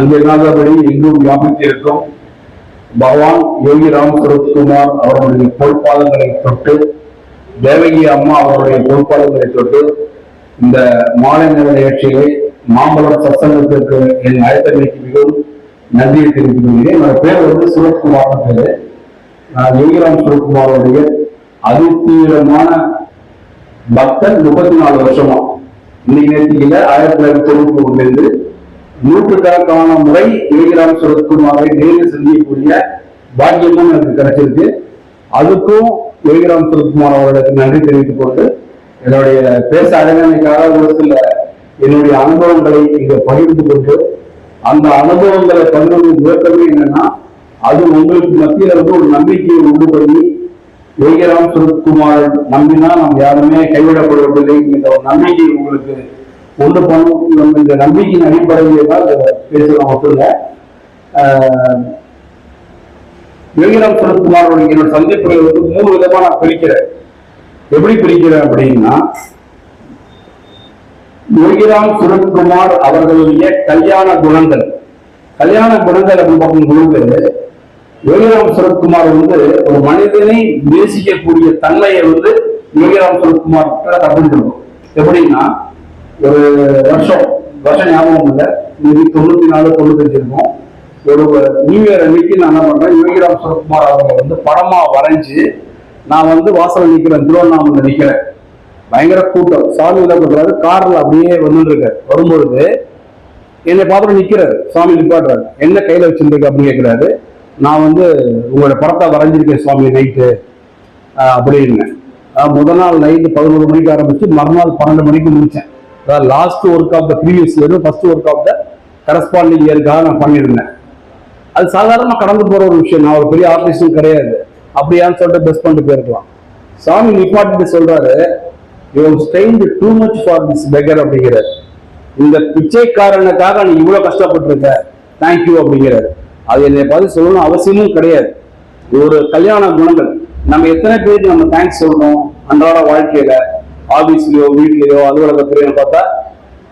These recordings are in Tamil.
அங்கிருந்தபடி எங்கும் வியாபித்திருக்கும் பகவான் யோகி ராம் சுரத்குமார் அவர்களுடைய பொறுப்பாளர்களை தொட்டு தேவகி அம்மா அவருடைய பொறுப்பாளர்களை தொட்டு இந்த மாலை நேர நிகழ்ச்சியை மாம்பழம் சத்சங்கத்திற்கு என் அழைத்தமைக்கு மிகவும் நன்றியை தெரிவித்துக் கொள்கிறேன். என்னோட பேர் வந்து சுரத்குமார் பேரு. நான் யோகிராம் சுரத்குமாரோடைய அதிதீவிரமான பக்தன் முப்பத்தி நாலு வருஷமா. இன்னைக்கு நேற்று ஆயிரத்தி தொள்ளாயிரத்தி தொண்ணூத்தி ஒன்றுலேருந்து நூற்றுக்கணக்கான முறை யோகிராம் சுரத்குமாரை நேரில் சந்திக்கக்கூடிய பாக்கியமும் எனக்கு கிடைச்சிருக்கு. அதுக்கும் யோகிராம் சுரத்குமார் அவர்களுக்கு நன்றி தெரிவித்துக் கொண்டு என்னுடைய பேச அடைமைக்காக ஒரு சில என்னுடைய அனுபவங்களை இங்க பகிர்ந்து கொண்டு அந்த அனுபவங்களை பகிர்ந்து நோக்கமே என்னன்னா அது உங்களுக்கு மத்தியில வந்து ஒரு நம்பிக்கையை உண்டு பண்ணி யோகிராம் சுரத்குமார் நம்பினா நாம் யாருமே கைவிடப்படுவதில்லை என்ற ஒரு நம்பிக்கை உங்களுக்கு ஒன்று பண்ணும் நம்ம இந்த நம்பிக்கையின் அடிப்படையில் தான் பேசலாம் மட்டும் ஆஹ் யோகிராம் சுரத்குமாரோட என்னோட சந்திப்புகளை வந்து மூணு விதமா நான் பிரிக்கிறேன். எப்படி பிரிக்கிறேன் அப்படின்னா யோகிராம் சுரத்குமார் அவர்களுடைய கல்யாண குணங்கள். கல்யாண குணங்கள் அப்படின்னு பார்க்கும்பொழுது யோகிராம் சுரத்குமார் வந்து ஒரு மனிதனை நேசிக்கக்கூடிய தன்மையை வந்து யோகிராம் சுரத்குமார் கிட்ட எப்படின்னா ஒரு வருஷம் வருஷம் ஞாபகம் இல்லை. இன்னைக்கு தொண்ணூத்தி நாலு தொண்ணூத்தஞ்சு இருக்கும் ஒரு நியூ இயர் அன்னைக்கு நான் என்ன பண்றேன் யோகிராம் சுரத்குமார் அவங்க வந்து படமா வரைஞ்சு நான் வந்து வாசல் நிக்கிறேன் திருவண்ணாமலை நிக்கிறேன். பயங்கர கூட்டம். சாமி என்ன பண்றாரு கார்ல அப்படியே வந்துட்டு இருக்காரு வரும்பொழுது என்னை பார்த்துட்டு நிக்கிறாரு சாமி நிப்பாடுறாரு என்ன கையில வச்சிருந்துருக்கு அப்படின்னு கேட்கிறாரு. நான் வந்து உங்களோட படத்தை வரைஞ்சிருக்கேன் சுவாமி நைட்டு. அப்படின்னு முதல் நாள் நைட்டு பதினோரு மணிக்கு ஆரம்பிச்சு மறுநாள் பன்னெண்டு மணிக்கு முடிச்சேன். அதாவது last work of the previous இயரும் first work of the corresponding இயருக்காக நான் பண்ணியிருந்தேன். அது சாதாரணமா கடந்து போற ஒரு விஷயம் நான் ஒரு பெரிய ஆர்டிஸ்டும் கிடையாது. அப்படியான்னு சொல்லிட்டு பெஸ்ட் பண்ணிட்டு போயிருக்கலாம். சாமி நிப்பாட்டிட்டு சொல்றாரு you stain too much for this beggar அப்படிங்கிறார். இந்த பிச்சைக்காரனுக்காக நீ இவ்வளோ கஷ்டப்பட்டிருக்க. தேங்க்யூ அப்படிங்கிறார். அது என்னை பார்த்து சொல்லணும் அவசியமும் கிடையாது. ஒரு கல்யாண குணங்கள். நம்ம எத்தனை பேருக்கு நம்ம தேங்க்ஸ் சொல்லணும்? அன்றாட வாழ்க்கையில ஆபீஸ்லயோ வீட்லயோ அலுவலகத்திலயோ பார்த்தா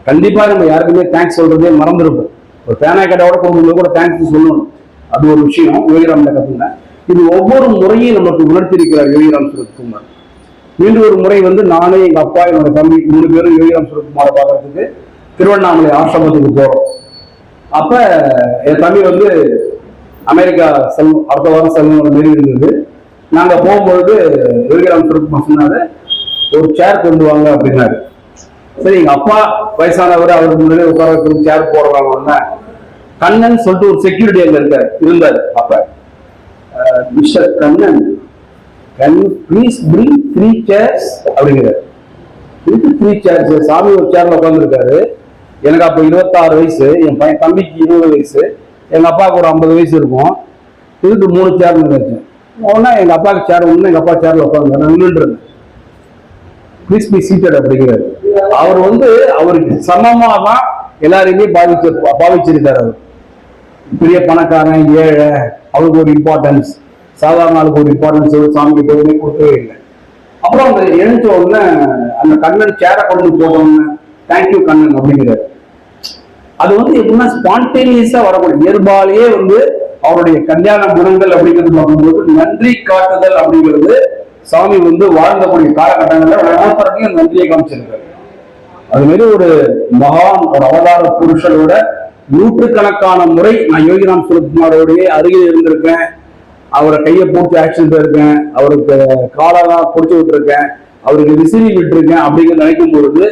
கண்டிப்பா நம்ம யாருக்குமே தேங்க்ஸ் சொல்றதே மறந்துருப்போம். ஒரு பேனா கேட்டோட போகும்போது கூட தேங்க்ஸ் சொல்லணும். அது ஒரு விஷயம். யோகிராம்ல கத்துனேன் இது ஒவ்வொரு முறையும் நமக்கு உணர்த்திருக்கிறார் யோகிராம் சுரத்குமார். மீண்டும் ஒரு முறை வந்து நானே எங்க அப்பா என்னோட தம்பி மூணு பேரும் யோகிராம் சுரத்குமாரை பார்க்கறதுக்கு திருவண்ணாமலை ஆசிரமத்துக்கு போறோம். அப்ப என் தம்பி வந்து அமெரிக்கா செல் அடுத்த வாரம் செல்வம் மாரி இருந்தது நாங்க போகும்பொழுது யோகிராம் சுரத்குமார் சொன்னாரு ஒரு சேர் கொண்டு வாங்க அப்படின்னாரு. சரி எங்க அப்பா வயசானவர் அவருக்கு முன்னாடி உட்கார வைக்கிற சேர் போடுறாங்க கண்ணன் சொல்லிட்டு ஒரு செக்யூரிட்டி அங்க இருக்காரு. இருந்தார் அப்ப. Mister Kannan. Can please bring three chairs அப்படிங்கிறார். இதுக்கு த்ரீ சேர்ஸ் சாமி ஒரு சேர்ல உட்காந்துருக்காரு எனக்கு அப்போ இருபத்தாறு வயசு என் பையன் தம்பிக்கு இருபது வயசு எங்க அப்பாவுக்கு ஒரு ஐம்பது வயசு இருக்கும். இதுக்கு மூணு சேர் வச்சேன் உடனே எங்க அப்பாவுக்கு சேர் ஒன்று எங்க அப்பா சேர்ல உட்காந்து நான் நின்றுட்டு இருந்தேன். ப்ளீஸ் பி சீட்டட் அப்படிங்கிறார். அவர் வந்து அவருக்கு சமமா தான் எல்லாரையுமே பாதிச்சு பாவிச்சிருக்காரு அவர். பெரிய பணக்காரன் ஏழை அவருக்கு ஒரு இம்பார்ட்டன்ஸ் சாதாரண ஆளுக்கு ஒரு இம்பார்ட்டன்ஸ் ஒரு சாமிக்கு எதுவுமே கொடுக்கவே இல்லை. அப்புறம் அந்த எழுந்த உடனே அந்த கண்ணன் சேர கொண்டு வந்து தேங்க்யூ கண்ணன் அப்படிங்கிறாரு. அது வந்து எப்படின்னா ஸ்பான்டேனியஸா வரக்கூடிய இயல்பாலேயே வந்து அவருடைய கல்யாண குணங்கள் அப்படிங்கிறது பார்க்கும்போது நன்றி காட்டுதல் அப்படிங்கிறது சாமி வந்து வாழ்ந்தக்கூடிய காலகட்டங்களில் ஒவ்வொருத்தருக்கும் நன்றியை காமிச்சிருக்காரு. அது மாதிரி ஒரு மகான் ஒரு அவதார புருஷனோட நூற்றுக்கணக்கான முறை நான் யோகிராம் சுரத்குமாரோடைய அருகில் இருந்திருக்கேன். அவரை கையை போட்டு ஆக்ஷன் இருக்கேன் அவருக்கு காலெல்லாம் பிடிச்சி விட்டுருக்கேன். அவருக்கு விசிறி விட்டுருக்கேன் அப்படிங்கிறது நினைக்கும் பொழுது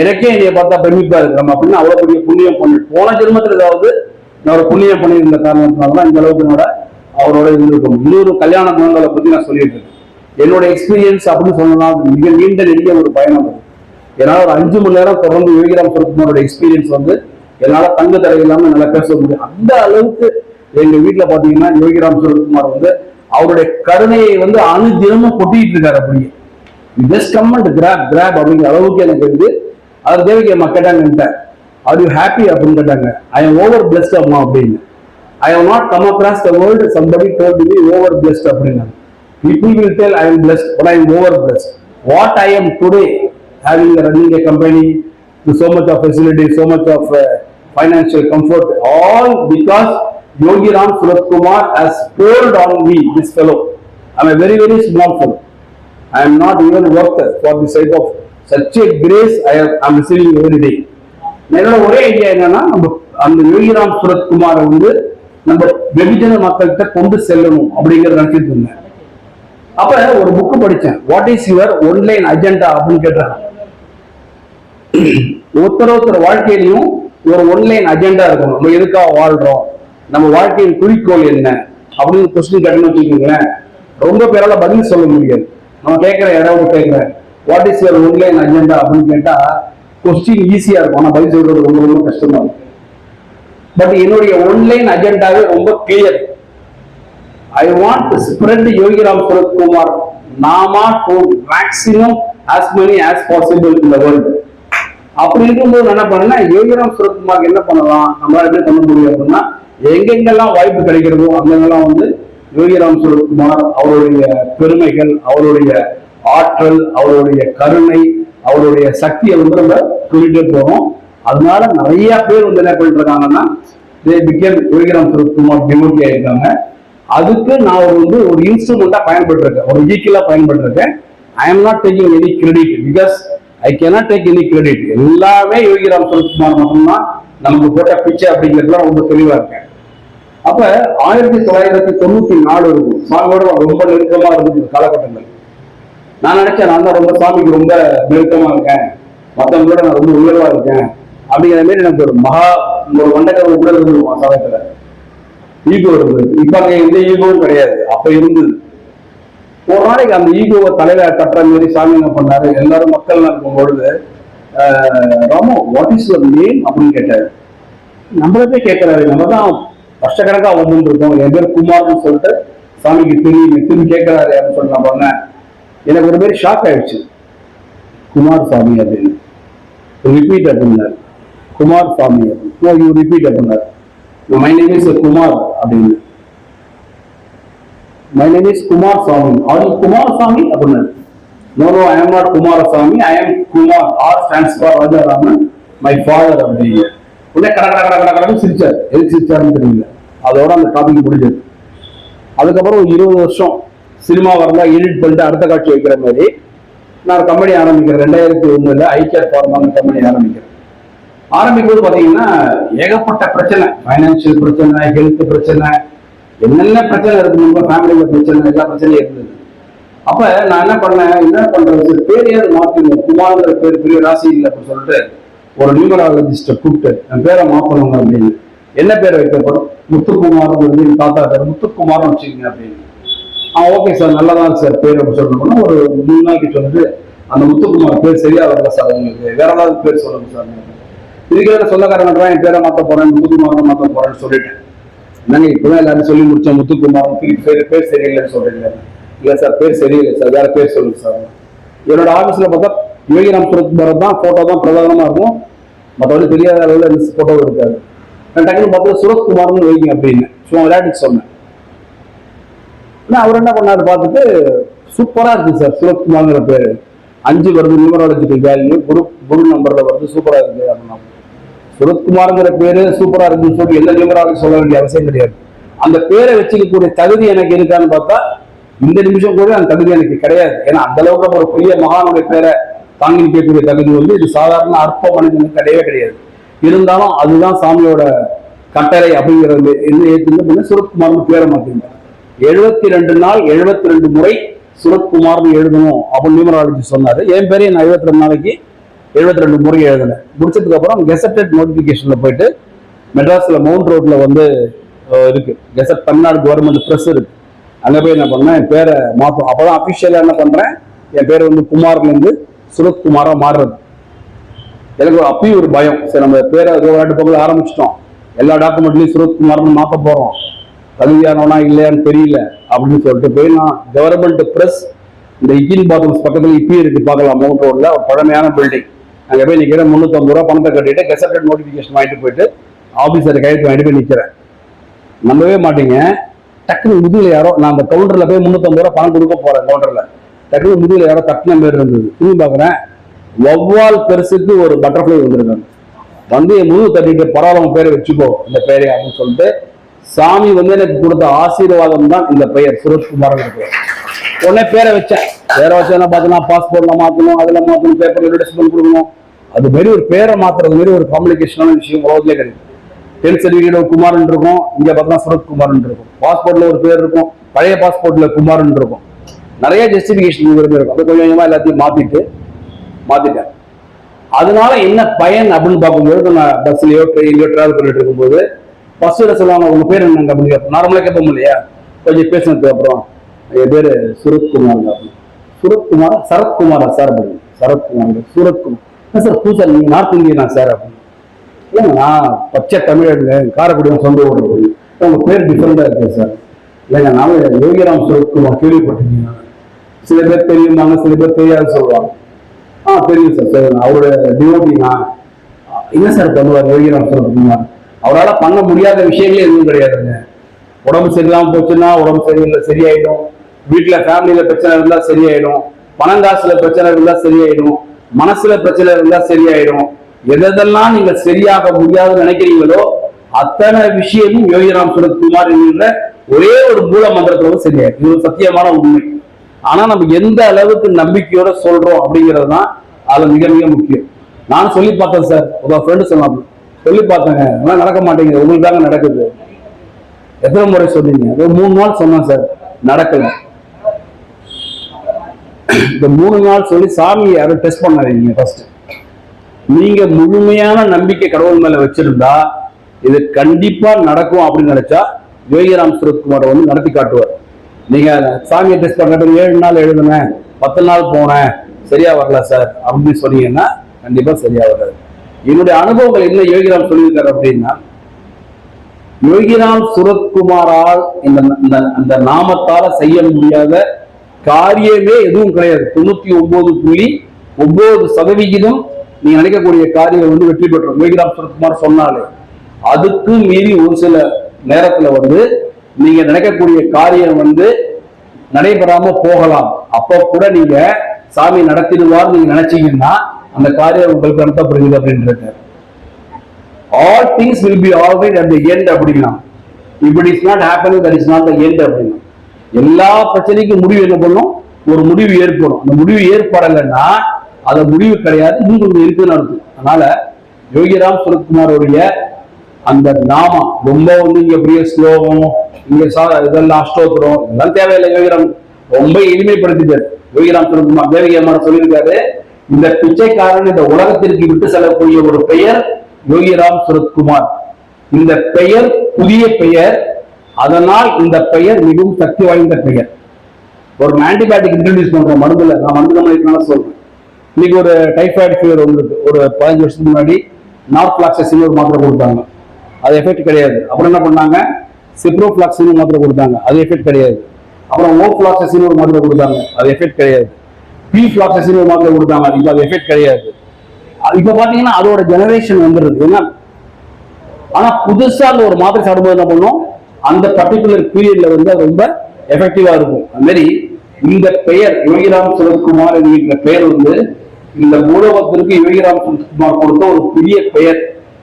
எனக்கே என்னைய பார்த்தா பெருமிப்பா இருக்கு. நம்ம அப்படின்னு அவ்வளவு பெரிய புண்ணியம் பண்ணி போன ஜென்மத்தில் ஏதாவது நான் ஒரு புண்ணியம் பண்ணியிருந்த காரணத்தினால தான் இந்த அளவுக்கு என்னோட அவரோட இருந்திருக்கும். இன்னொரு கல்யாண குணங்களை பத்தி நான் சொல்லிட்டு இருக்கேன். என்னோட எக்ஸ்பீரியன்ஸ் அப்படின்னு சொல்லலாம் மிக நீண்ட நெடிய ஒரு பயணம் அது. ஏன்னா ஒரு அஞ்சு மணி நேரம் தொடர்ந்து யோகிராம் சுரத்குமாரோட எக்ஸ்பீரியன்ஸ் வந்து என்னால தங்க தடை இல்லாம நல்லா பேச முடியும். அந்த அளவுக்கு எங்க வீட்டுல பாத்தீங்கன்னா யோகிராம் சுரத்குமார் வந்து அவருடைய கருணையை வந்து அணுதினமும் கொட்டிட்டு இருக்காரு அப்படியே. ஜஸ்ட் கம் கிராப் கிராப் அப்படிங்கிற அளவுக்கு எனக்கு இருந்து அவர் தேவிக்கு அம்மா கேட்டாங்க ஆர் யூ ஹாப்பி அப்படின்னு கேட்டாங்க. ஐ எம் ஓவர் பிளஸ்ட் அம்மா அப்படின்னு. I have not come across the world somebody told me over blessed அப்படின்னாங்க. People will tell I am blessed, but I am over blessed. What I am today, having a running a company, so much of facility, so much of uh, financial comfort, all because Yogi Ram Surat Kumar has poured on me, this fellow. I'm a very, very small fellow. I am not even worth for the sake of such a grace I am I'm receiving every day. என்னோட ஒரே ஐடியா என்னன்னா நம்ம அந்த யோகிராம் சுரத்குமாரை வந்து நம்ம வெகுஜன மக்கள்கிட்ட கொண்டு செல்லணும் அப்படிங்கறத நினைச்சிட்டு இருந்தேன் அப்ப ஒரு புக்கு படிச்சேன். What is your one line agenda அப்படின்னு கேட்டாங்க. ஒருத்தர் ஒருத்தர் வாழ்க்கையிலையும் ஒரு ஒன்லைன் அஜெண்டா இருக்கணும். நம்ம எதுக்காக வாழ்றோம்? நம்ம வாழ்க்கையின் குறிக்கோள் என்ன? அப்படின்னு கொஸ்டின் கேட்டோம்னு வச்சுக்கோங்களேன் ரொம்ப பேரால பதில் சொல்ல முடியாது. நம்ம கேட்கிற யாராவது கேட்குறேன் what is your one line agenda அப்படின்னு கேட்டா கொஸ்டின் ஈஸியா இருக்கும். ஆனா பதில் சொல்றது ரொம்ப ரொம்ப கஷ்டமா இருக்கும். பட் என்னுடைய ஒன்லைன் அஜெண்டாவே ரொம்ப clear I want to spread Yogiram Suratkumar nama to maximum as many as possible in the world. அப்படி இருக்கும்போது என்ன பண்ணேன்னா யோகிராம் சுரத்குமாருக்கு என்ன பண்ணலாம்? நம்மளால எப்படி பண்ண முடியும் அப்படின்னா எங்கெங்கெல்லாம் வாய்ப்பு கிடைக்கிறதோ அங்கெல்லாம் வந்து யோகிராம் சுரத்குமார் அவருடைய பெருமைகள் அவருடைய ஆற்றல் அவருடைய கருணை அவருடைய சக்தியை வந்து நம்ம சொல்லிட்டே போறோம் அதனால நிறைய பேர் வந்து என்ன பண்ணிட்டு இருக்காங்கன்னா யோகிராம் சுரத்குமார் டிமோட்டி ஆயிருக்காங்க அதுக்கு நான் ஒரு வந்து ஒரு இன்ஸ்ட்ருமெண்டா பயன்பட்டிருக்கேன் ஒரு வெஹிக்கிளா பயன்பட்டிருக்கேன் I am not taking any credit because I cannot take any credit எல்லாமே யோகி சுரத்குமார் மட்டும்தான் நமக்கு போட்ட பிச்சை அப்படிங்கிறதுலாம் ரொம்ப தெளிவா இருக்கேன். அப்ப ஆயிரத்தி தொள்ளாயிரத்தி தொண்ணூத்தி நாலு இருக்கும் சுவாமியோட ரொம்ப நெருக்கமா இருந்தது காலகட்டங்கள். நான் நினைச்சேன் நான் தான் ரொம்ப சாமிக்கு ரொம்ப நெருக்கமா இருக்கேன். மத்தவங்களோட நான் ரொம்ப உயர்வா இருக்கேன். அப்படிங்கிற மாதிரி எனக்கு ஒரு மகா ஒரு வண்டக்கரவு கூட இருந்துருவோம் சமயத்துல ஈகோ இருந்தது. இப்ப அங்க எந்த ஈகோவும் கிடையாது. அப்ப இருந்தது. ஒரு நாளைக்கு அந்த ஈகோவை தலையில கட்டுற மாதிரி சாமி என்ன பண்ணாரு? எல்லாரும் மக்கள் இருக்கும் பொழுது ah, what is your name அப்படின்னு கேட்டாரு. நம்மளதே கேட்கிறாரு. நம்ம தான் வருஷக்கணக்கா ஒன்று இருக்கோம். என் பேர் குமார்னு சொல்லிட்டு சாமிக்கு தெரியும் திரும்பி கேட்கிறாரு அப்படின்னு சொல்லி நான் பண்ணேன் எனக்கு ஒரு பேர் ஷாக் ஆயிடுச்சு. குமார் சாமி அப்படின்னு. ரிப்பீட் அப்படின்னாரு. குமார் சாமி அப்படின்னு. ரிப்பீட் அப்படின்னாரு. மை நேம் இஸ் குமார் அப்படின்னு மை நேம் இஸ் குமார் சாமி ஆர் யூ குமார் சாமி அப்படின்னு no no I am not Kumaraswamy I am Kumar R stands for Rajaraman my father அப்படிங்க உடனே கட கட கட கட கடன்னு சிரிச்சார். எது சிரிச்சாருன்னு தெரியல. அதோட அந்த டாபிக் முடிஞ்சது. அதுக்கப்புறம் ஒரு இருபது வருஷம் சினிமா வரதா எடிட் பண்ணிட்டு அடுத்த காட்சி வைக்கிற மாதிரி நான் கம்பெனி ஆரம்பிக்கிறேன். ரெண்டாயிரத்தி ஒண்ணுல ஐக்கிய ஃபார்மான கம்பெனி ஆரம்பிக்கிறேன். ஆரம்பிக்கும்போது பாத்தீங்கன்னா ஏகப்பட்ட பிரச்சனை. ஃபைனான்சியல் பிரச்சனை ஹெல்த் பிரச்சனை என்னென்ன பிரச்சனை இருக்கு நம்ம ஃபேமிலியில பிரச்சனை எல்லா பிரச்சனையும் இருந்தது. அப்ப நான் என்ன பண்ணேன்? என்ன பண்றது? பேரையாவது மாத்தணும் குமார்ங்கிற பேர் பெரிய ராசி இல்லை அப்படின்னு சொல்லிட்டு ஒரு நியூமராலஜிஸ்ட கூப்பிட்டு என் பேரை மாத்தணுங்க அப்படின்னு. என்ன பேர் வைக்கப்படும்? முத்துக்குமார் வந்து என் தாத்தா பேர். முத்துக்குமார்னு வச்சுக்கோங்க அப்படின்னு. ஆ ஓகே சார் நல்லதான் சார் பேர் அப்படின்னு சொல்லணும்னா ஒரு மூணு நாளைக்கு சொல்லிட்டு அந்த முத்துக்குமார் பேர் சரியா வரல சார் உங்களுக்கு. வேற ஏதாவது பேர் சொல்லுங்க சார் இதுக்கு சொந்தக்காரங்க என் பேரை மாற்ற போறேன் முத்துக்குமார் மாற்ற போறேன்னு சொல்லிட்டேன். நாங்க இப்பதான் எல்லாரும் சொல்லி முடிச்சோம் முத்துக்குமாரன் பேர் பேர் சரியில்லைன்னு சொல்றீங்க. இல்ல சார் பேர் சரியில்லை சார் வேற பேர் சொல்லுங்க சார். என்னோட ஆபீஸ்ல பார்த்தா யோகிராம் சுரத்குமார் தான் போட்டோ தான் பிரதானமா இருக்கும். மற்றபடி தெரியாத அளவுல இந்த போட்டோ இருக்காது. நான் டக்குனு பார்த்தா சுரத்குமார்னு வைங்க அப்படின்னு சும்மா விளையாட்டுக்கு சொன்னேன். ஆனா அவர் என்ன பண்ணாரு பார்த்துட்டு சூப்பரா இருக்கு சார் சுரத்குமார்ங்கிற பேரு. அஞ்சு வருது நியூமராலஜிக்கல் வேல்யூ குரு குரு நம்பர்ல வருது சூப்பரா இருக்கு அப்படின்னா சுரத்குமார்ங்கிற பேரு சூப்பரா இருக்குன்னு சொல்லி எந்த நிபுணராக சொல்ல வேண்டிய அவசியம் கிடையாது. அந்த பேரை வச்சுக்கக்கூடிய தகுதி எனக்கு இருக்கான்னு பார்த்தா இந்த நிமிஷம் கூட அந்த தகுதி எனக்கு கிடையாது. ஏன்னா அந்த அளவுக்கு ஒரு பெரிய மகானுடைய பேரை தாங்கி நிற்கக்கூடிய தகுதி வந்து இது சாதாரண அற்ப மனிதனுக்கு கிடையவே கிடையாது. இருந்தாலும் அதுதான் சாமியோட கட்டளை அப்படிங்கிறது என்ன ஏற்றுங்க சுரத்குமார்னு பேரை மாத்திருந்தார் எழுபத்தி ரெண்டு நாள் எழுபத்தி ரெண்டு முறை சுரத்குமார்னு எழுதணும் அப்படின்னு நியூமராலஜி சொன்னாரு. என் பேரையும் நான் எழுபத்தி ரெண்டு நாளைக்கு எழுபத்தி ரெண்டு முறை எழுதினேன். முடிச்சதுக்கு அப்புறம் கெசட்டட் நோட்டிபிகேஷன்ல போயிட்டு மெட்ராஸ்ல மவுண்ட் ரோட்ல வந்து இருக்கு. கெசட் தமிழ்நாடு கவர்மெண்ட் ப்ரெஸ் இருக்கு. அங்க போய் என்ன பண்ணேன்? என் பேரை மாத்தோம் அப்பதான் அபிஷியலா என்ன பண்றேன்? என் பேர் வந்து குமார்லேருந்து சுரத்குமாரா மாறுறது. எனக்கு ஒரு அப்பயும் ஒரு பயம். சரி நம்ம பேரை விளையாட்டு பக்கம் ஆரம்பிச்சிட்டோம். எல்லா டாக்குமெண்ட்லயும் சுரத்குமார்னு மாத்த போறோம். தகுதியானவனா இல்லையான்னு தெரியல அப்படின்னு சொல்லிட்டு போய் நான் கவர்மெண்ட் ப்ரெஸ் இந்த இக்கின் பாத்ரூம்ஸ் பக்கத்தில் இப்பயும் இருக்கு பார்க்கலாம் மவுண்ட் ரோட்ல பழமையான பில்டிங் அங்கே போய் நிற்கிறேன் முந்நூற்றம்பது ரூபா பணத்தை கட்டிட்டு கெசட்டட் நோட்டிஃபிகேஷன் வாங்கிட்டு போயிட்டு ஆஃபீஸர் கையெழுத்து வாங்கிட்டு போய் நிற்கிறேன் நம்பவே மாட்டீங்க. டக்குனு முதுகுல யாரோ நான் அந்த கவுண்டரில் போய் முந்நூத்தம்பது ரூபா பணம் கொடுக்க போறேன் கவுண்டரில் டக்குனு முதுகுல யாரோ தட்டின பேர் இருந்தது. திரும்பி பாக்குறேன் ஒவ்வால் பெருசுக்கு ஒரு பட்டர்ஃப்ளை வந்திருக்காங்க. வந்து என் முழு தட்டிட்டு பரவாயில்ல பேரை வச்சுக்கோ இந்த பெயரை அப்படின்னு சொல்லிட்டு சாமி வந்து எனக்கு கொடுத்த ஆசீர்வாதம் தான் இந்த பெயர். சுரத்குமார் இருக்கு உடனே பேரை வச்சேன். பேரை வச்சா பார்த்தீங்கன்னா பாஸ்போர்ட்ல மாத்தணும் அதுல மாத்தணும் பேப்பர்ல அட்வர்டைஸ்மெண்ட் கொடுக்கணும். அது மாரி ஒரு பேரை மாத்துறது மாரி ஒரு காம்ப்ளிகேஷனான விஷயம் உலகத்திலே கிடையாது டென்த் சர்டிஃபிகேட்ல குமார்னு இருக்கும் இங்க பார்த்தா சுரத்குமார்னு இருக்கும். பாஸ்போர்ட்ல ஒரு பேர் இருக்கும் பழைய பாஸ்போர்ட்ல குமார்னு இருக்கும். நிறைய ஜஸ்டிபிகேஷன் இருக்கும். அது கொஞ்சம் கொஞ்சமா எல்லாத்தையும் மாத்திட்டு மாத்திட்டேன். அதனால என்ன பயன் அப்படின்னு பார்க்கும்போது நான் பஸ்லயோ ட்ரெயின்லயோ டிராவல் பண்ணிட்டு இருக்கும்போது பஸ்ல சொல்லுவாங்க உங்க பேர் என்னங்க அப்படின்னு கேட்போம் நார்மலா கேட்போம் இல்லையா? கொஞ்சம் பேசினதுக்கு அப்புறம் என் பேரு சுரத்குமார் அப்படின்னு சுரத்குமார்? சரத்குமாரா சார் அப்படின்னு சரத்குமார். சூரத்குமார். என்ன சார் பூசா நீங்க நார்த் இந்தியனா சார் அப்படின்னு. ஏங்க நான் பச்சை தமிழங்க காரக்குடியும் சொந்த ஊர். உங்கள் உங்க பேர் டிஃபரெண்டா இருக்கு சார். இல்லைங்க நான் யோகிராம் சுரத்குமார் கேள்விப்பட்டிருக்கீங்க. சில பேர் தெரியுமாங்க சில பேர் தெரியாது சொல்லுவாங்க. ஆ தெரியும் சார் சார். அவரோட டிஓபினா என்ன சார் பண்ணுவார் யோகிராம் சுரத்குமார்? அவரால் பண்ண முடியாத விஷயங்களே எதுவும் கிடையாதுங்க. உடம்பு சரியில்லாம போச்சுன்னா உடம்பு சரியில்லை சரியாயிடும். வீட்டில் ஃபேமிலியில் பிரச்சனை இருந்தால் சரியாயிடும். பணங்காசுல பிரச்சனை இருந்தால் சரியாயிடும். மனசுல பிரச்சனை இருந்தா சரியாயிடும் எதெல்லாம் நீங்க சரியாக முடியாதுன்னு நினைக்கிறீங்களோ அத்தனை விஷயமும் யோகிராம் சுரத்குமார் என்கின்ற ஒரே ஒரு மூல மந்திரத்தோட சரியாயிடும் இது ஒரு சத்தியமான உண்மை. ஆனா நம்ம எந்த அளவுக்கு நம்பிக்கையோட சொல்றோம் அப்படிங்கிறது தான் அது மிக மிக முக்கியம். நான் சொல்லி பார்த்தேன் சார். உங்க ஃப்ரெண்டு சொன்னாங்க. சொல்லி பார்த்தேங்க. அதெல்லாம் நடக்க மாட்டேங்குது. உங்களுக்கு தாங்க நடக்குது. எத்தனை முறை சொன்னீங்க? ஒரு மூணு நாள் சொன்னேன் சார். நடக்கல. இந்த மூணு நாள் சொல்லி சாமி யாரும் டெஸ்ட் பண்ணாதீங்க ஃபர்ஸ்ட் நீங்க முழுமையான நம்பிக்கை கடவுள் மேல வச்சிருந்தா இது கண்டிப்பா நடக்கும் அப்படின்னு நினைச்சா யோகிராம் சுரத்குமார் வந்து நடத்தி காட்டுவார். நீங்க சாமியை டெஸ்ட் பண்ணுறது ஏழு நாள் எழுதுனேன் பத்து நாள் போனேன் சரியா வரல சார் அப்படின்னு சொன்னீங்கன்னா கண்டிப்பா சரியா வராது. என்னுடைய அனுபவங்கள் என்ன யோகிராம் சொல்லியிருக்காரு அப்படின்னா யோகிராம் சுரத்குமாரால் இந்த இந்த அந்த நாமத்தால செய்ய முடியாத காரியமே எதுவும் கிடையாது. தொண்ணூத்தி ஒன்பது புள்ளி ஒன்பது சதவிகிதம் நீங்க நினைக்கக்கூடிய காரியம் வந்து வெற்றி பெற்றோம். மேகிராம் சுரத்குமார் சொன்னாலே. அதுக்கு மீறி ஒரு சில நேரத்துல வந்து நீங்க நினைக்கக்கூடிய காரியம் வந்து நடைபெறாம போகலாம். அப்போ கூட நீங்க சாமி நடத்திடுவார் நீங்க நினைச்சீங்கன்னா அந்த காரியம் உங்களுக்கு நடத்தப்படுகிறது அப்படின்றது. All things will be alright at the end அப்படின்னா. If it is not happening that is not the end அப்படின்னா. எல்லா பிரச்சனைக்கும் முடிவு என்ன பண்ணும்? ஒரு முடிவு ஏற்படும். அந்த முடிவு ஏற்படலைன்னா அந்த முடிவு கிடையாது. இன்னும் கொஞ்சம் இருக்குன்னு அர்த்தம் அதனால யோகிராம் சுரத்குமாரோடைய அந்த நாமம் ரொம்ப வந்து இங்க பெரிய ஸ்லோகம் இங்க இதெல்லாம் அஷ்டோத்திரம் இதெல்லாம் தேவையில்லை யோகிராம். ரொம்ப எளிமைப்படுத்திட்டார். யோகிராம் சுரத்குமார் தேவகி சொல்லியிருக்காரு இந்த பிச்சைக்காரன் இந்த உலகத்திற்கு விட்டு செல்லக்கூடிய ஒரு பெயர் யோகிராம் சுரத்குமார். இந்த பெயர் புதிய பெயர் அதனால் இந்த பெயர் மிகவும் சக்தி வாய்ந்த பெயர். ஒரு ஆன்டிபயோட்டிக் இன்ட்ரடியூஸ் பண்ற மருந்துல நான் மருந்து கம்பெனிக்கு சொல்றேன். இன்னைக்கு ஒரு டைஃபாய்டு ஃபீவர் வந்துருக்கு. ஒரு பதினஞ்சு வருஷத்துக்கு முன்னாடி நார்ஃபிளாக்சசின் ஒரு மாத்திரை கொடுத்தாங்க. அது எஃபெக்ட் கிடையாது. அப்புறம் என்ன பண்ணாங்க? சிப்ரோஃபிளாக்சின் மாத்திரை கொடுத்தாங்க. அது எஃபெக்ட் கிடையாது. அப்புறம் ஓஃபிளாக்சசின் ஒரு மாத்திரை கொடுத்தாங்க. அது எஃபெக்ட் கிடையாது. பி ஃபிளாக்சசின் ஒரு மாத்திரை கொடுத்தாங்க. இப்போ அது எஃபெக்ட் கிடையாது. இப்ப பாத்தீங்கன்னா அதோட ஜெனரேஷன் வந்துருது. ஏன்னா ஆனா புதுசா அந்த ஒரு மாத்திரை சாப்பிடும்போது என்ன பண்ணும்? அந்த பர்டிகுலர் பீரியட்ல வந்து அது ரொம்ப எஃபெக்டிவா இருக்கும். அது மாதிரி இந்த பெயர் யோகிராம் சுரத்குமார் என்கின்ற பெயர் வந்து இந்த மூலவத்திற்கு யோகிராம் சுரத்குமார் கொடுத்த ஒரு புதிய பெயர்.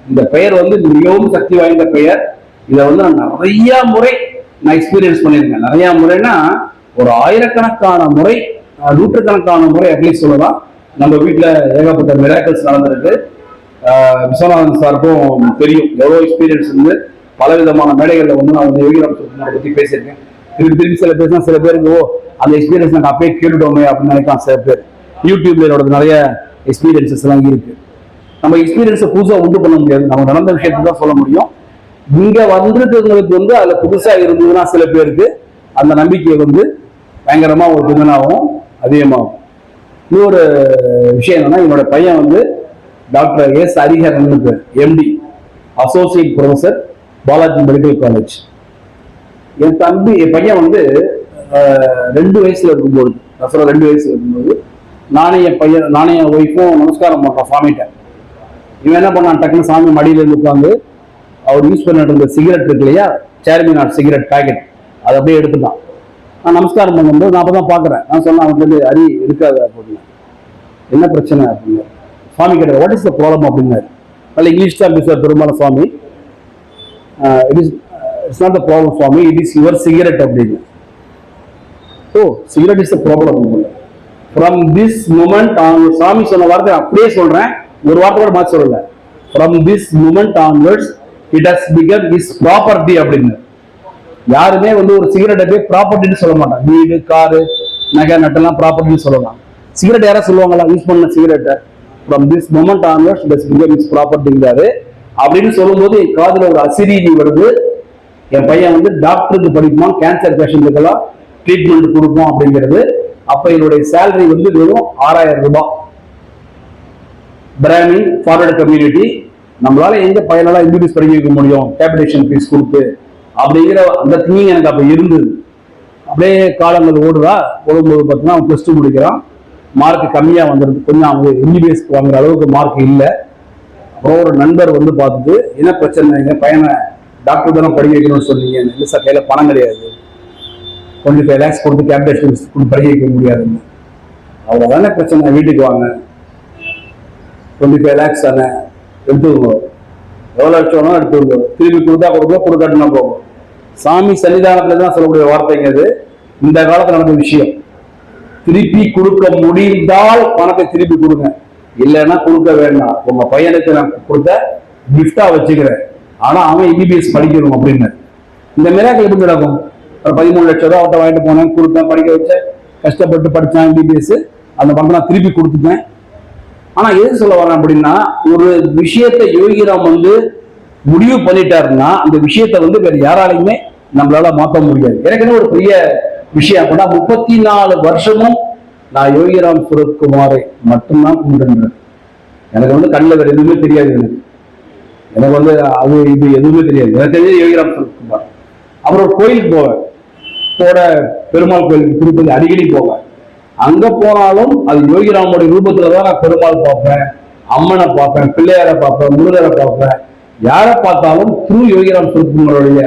இந்த பெயர் வந்து மிகவும் சக்தி வாய்ந்த பெயர். இதை வந்து நான் நிறைய முறை நான் எக்ஸ்பீரியன்ஸ் பண்ணியிருக்கேன். நிறைய முறைன்னா ஒரு ஆயிரக்கணக்கான முறை நூற்றுக்கணக்கான முறை அட்லீஸ்ட் சொல்லலாம். நம்ம வீட்டுல ஏகப்பட்ட மிராக்கல்ஸ் நடந்திருக்கு. ஆஹ் விஸ்வநாதன் சாருக்கும் தெரியும். எவ்வளோ எக்ஸ்பீரியன்ஸ் இருந்து பல விதமான மேடைகளில் வந்து நான் வந்து யோகிராம் சுரத்குமாரை பற்றி பேசியிருக்கேன். திருப்பி திருப்பி சில பேர் சில பேருக்கு ஓ அந்த எக்ஸ்பீரியன்ஸ் நாங்கள் அப்பயே கேட்டுட்டோமே அப்படின்னு நினைக்கலாம் சில பேர். யூடியூப்ல என்னோட நிறைய எக்ஸ்பீரியன்சஸ் எல்லாம் இருக்கு. நம்ம எக்ஸ்பீரியன்ஸை புதுசாக உண்டு பண்ண முடியாது. நம்ம நடந்த விஷயத்தை தான் சொல்ல முடியும். இங்கே வந்திருக்கிறவங்களுக்கு வந்து அதில் புதுசாக இருந்ததுன்னா சில பேருக்கு அந்த நம்பிக்கை வந்து பயங்கரமாக ஒரு திறனாகவும் அதிகமாகும் இன்னொரு விஷயம் என்னன்னா என்னோட பையன் வந்து டாக்டர் எஸ் ஹரிஹரன் பேர் MD associate professor Balaji medical college என் தம்பி என் பையன் வந்து ரெண்டு வயசுல இருக்கும்போது நான் ரெண்டு வயசுல இருக்கும்போது நானே என் பையன் நானே என் ஒய்ஃபும் நமஸ்காரம் பண்ணுறோம் சாமிகிட்ட இவன் என்ன பண்ணான் டக்குன்னு சாமி மடியில இருந்து உட்காந்து அவர் யூஸ் பண்ணிட்டு இருந்த சிகரெட் இருக்கு இல்லையா சேர்மினாட் சிகரெட் பேக்கெட் அதை அப்படியே எடுத்துட்டான். நான் நமஸ்காரம் பண்ணும்போது நான் அப்போ தான் பார்க்குறேன். நான் சொன்னேன் அவன் வந்து அரி இருக்காது அப்படின்னு. என்ன பிரச்சனை? அப்படின்னு. சுவாமி கேட்டார் வாட் இஸ் த ப்ராப்ளம் அப்படின்னாரு. நல்ல இங்கிலீஷ் தான் பேசுவார் பெரும்பாலும் Swami it is it's not a problem Swami it is your cigarette அப்படின்னு ஓ cigarette is the problem from this moment அவங்க சாமி சொன்ன வார்த்தை அப்படியே சொல்றேன். ஒரு வார்த்தை கூட மாற்றி சொல்லல. From this moment onwards it has become his property அப்படின்னு. யாருமே வந்து ஒரு சிகரெட்டை போய் ப்ராப்பர்ட்டின்னு சொல்ல மாட்டாங்க. வீடு காரு நகை நட்டெல்லாம் ப்ராப்பர்ட்டின்னு சொல்லலாம். சிகரெட் யாராவது சொல்லுவாங்களா யூஸ் பண்ண சிகரெட்டை from this moment onwards it has become his ப்ராப்பர்ட்டிங்கிறாரு அப்படின்னு சொல்லும்போது என் காதில் ஒரு அசிரீதி வருது. என் பையன் வந்து டாக்டருக்கு படிக்குமா கேன்சர் பேஷண்ட்டுக்கெல்லாம் ட்ரீட்மெண்ட் கொடுப்போம் அப்படிங்கிறது. அப்ப என்னுடைய சேலரி வந்து வெறும் ஆறாயிரம் ரூபாய். பிராமின் ஃபார்வர்டு கம்யூனிட்டி நம்மளால எங்க பையனால எம்பிபிஎஸ் படிக்க வைக்க முடியும்? கேபிடேஷன் ஃபீஸ் கொடுத்து அப்படிங்கிற அந்த திங்கிங் எனக்கு அப்போ இருந்தது. அப்படியே காலங்கள் ஓடுதா ஓடும்போது பார்த்தீங்கன்னா அவன் ப்ளஸ் டூ முடிக்கிறான். மார்க் கம்மியாக வந்துடுது. கொஞ்சம் அவங்க எம்பிபிஎஸ் வாங்குற அளவுக்கு மார்க் இல்லை. அப்புறம் ஒரு நண்பர் வந்து பார்த்துட்டு என்ன பிரச்சனை? என் பையனை டாக்டர் தானே படிக்க வைக்கணும்னு சொன்னீங்க. இல்லை சார் கையில் பணம் கிடையாது. டுவெண்ட்டி ஃபைவ் லேக்ஸ் கொடுத்து கேபிடேஷன் கொடுத்து படிக்க வைக்க முடியாதுன்னு. அவ்வளோதானே பிரச்சனை? வீட்டுக்கு வாங்க. டுவெண்ட்டி ஃபைவ் லேக்ஸ் தானே? எடுத்துக்கோ எவ்வளோ லட்சம் எடுத்துக்கோ திருப்பி கொடுத்தா கொடுக்கோ கொடுக்காட்டுனா போகும் சாமி சன்னிதானத்தில் தான் சொல்லக்கூடிய வார்த்தைங்க அது இந்த காலத்தில் நடந்த விஷயம். திருப்பி கொடுக்க முடிந்தால் பணத்தை திருப்பி கொடுங்க. இல்லைன்னா கொடுக்க வேண்டாம். உங்க பையனுக்கு நான் கொடுத்த கிஃப்டா வச்சுக்கிறேன். ஆனா அவன் இபிபிஎஸ் படிக்கணும் அப்படின்னு. இந்த மிராக்கள் எப்படி நடக்கும்? ஒரு பதிமூணு லட்சம் ரூபா அவட்ட வாங்கிட்டு போனேன் கொடுத்தேன் படிக்க வச்சேன். கஷ்டப்பட்டு படித்தான் இபிபிஎஸ் அந்த பணத்தை நான் திருப்பி கொடுத்துட்டேன். ஆனா எது சொல்ல வரேன் அப்படின்னா ஒரு விஷயத்தை யோகிராம் வந்து முடிவு பண்ணிட்டாருன்னா அந்த விஷயத்தை வந்து வேற யாராலையுமே நம்மளால மாற்ற முடியாது. ஏற்கனவே ஒரு பெரிய விஷயம் அப்படின்னா முப்பத்தி நாலு வருஷமும் நான் யோகிராம் சுரத்குமாரை மட்டும்தான் கும்பிடுன்றேன் எனக்கு வந்து கண்ணில் வேறு எதுவுமே தெரியாது எனக்கு. எனக்கு வந்து அது இது எதுவுமே தெரியாது. எனக்கு தெரிஞ்சது யோகிராம் சுரத்குமார். அப்புறம் கோயிலுக்கு போவேன் போட பெருமாள் கோயிலுக்கு திருப்பதி அடிக்கடி போவேன் அங்க போனாலும் அது யோகிராமுடைய ரூபத்துல தான் நான் பெருமாள் பார்ப்பேன் அம்மனை பார்ப்பேன் பிள்ளையாரை பார்ப்பேன் முருகரை பார்ப்பேன். யாரை பார்த்தாலும் திரு யோகிராம் சுரத்குமாரோடைய